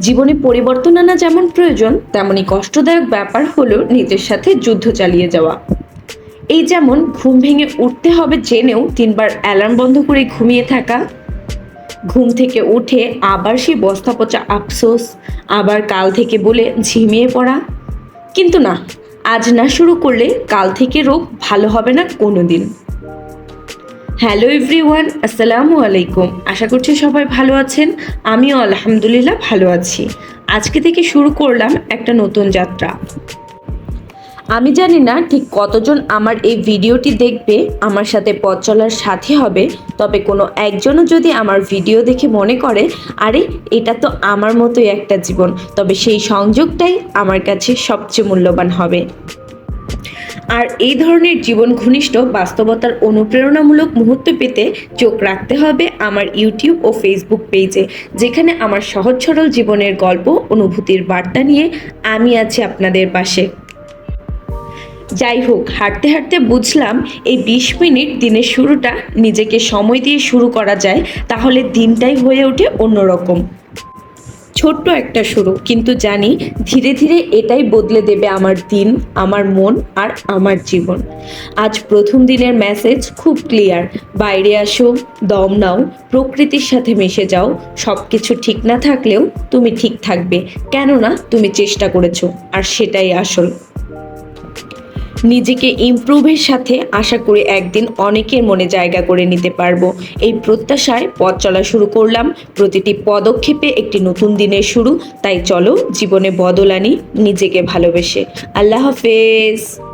জীবনে পরিবর্তন আনা যেমন প্রয়োজন তেমনই কষ্টদায়ক ব্যাপার হলো নিজের সাথে যুদ্ধ চালিয়ে যাওয়া। এই যেমন ঘুম ভেঙে উঠতে হবে জেনেও তিনবার অ্যালার্ম বন্ধ করে ঘুমিয়ে থাকা। ঘুম থেকে উঠে আবার সেই বস্তা পচা আফসোস, আবার কাল থেকে বলে ঝিমিয়ে পড়া। কিন্তু না, আজ না শুরু করলে কাল থেকে রোগ ভালো হবে না কোনো দিন হ্যালো এভরিওয়ান, আসসালামু আলাইকুম। আশা করছি সবাই ভালো আছেন। আমিও আলহামদুলিল্লাহ ভালো আছি। আজকে থেকে শুরু করলাম একটা নতুন যাত্রা। আমি জানি না ঠিক কতজন আমার এই ভিডিওটি দেখবে, আমার সাথে পথ চলার সাথী হবে, তবে কোনো একজনও যদি আমার ভিডিও দেখে মনে করে, আরে, এটা তো আমার মতোই একটা জীবন, তবে সেই সংযোগটাই আমার কাছে সবচেয়ে মূল্যবান হবে। আর এই ধরনের জীবন ঘনিষ্ঠ, বাস্তবতার অনুপ্রেরণামূলক মুহূর্ত পেতে চোখ রাখতে হবে আমার ইউটিউব ও ফেসবুক পেজে, যেখানে আমার সহজ সরল জীবনের গল্প, অনুভূতির বার্তা নিয়ে আমি আছি আপনাদের পাশে। যাই হোক হাঁটতে হাঁটতে বুঝলাম এই বিশ মিনিট দিনের শুরুটা নিজেকে সময় দিয়ে শুরু করা যায়, তাহলে দিনটাই হয়ে ওঠে অন্যরকম। ছোট্ট একটা শুরু, কিন্তু জানি ধীরে ধীরে এটাই বদলে দেবে আমার দিন, আমার মন আর আমার জীবন। আজ প্রথম দিনের মেসেজ খুব ক্লিয়ার বাইরে আসো, দম নাও, প্রকৃতির সাথে মিশে যাও সব কিছু ঠিক না থাকলেও তুমি ঠিক থাকবে, কেননা তুমি চেষ্টা করেছ, আর সেটাই আসল। নিজেকে ইমপ্রুভের সাথে আশা করি একদিন অনেকের মনে জায়গা করে নিতে পারব। এই প্রত্যাশায় পথ চলা শুরু করলাম। প্রতিটি পদক্ষেপে একটি নতুন দিনের শুরু। তাই চলো জীবনে বদল আনি নিজেকে ভালোবেসে। আল্লাহ হাফেজ।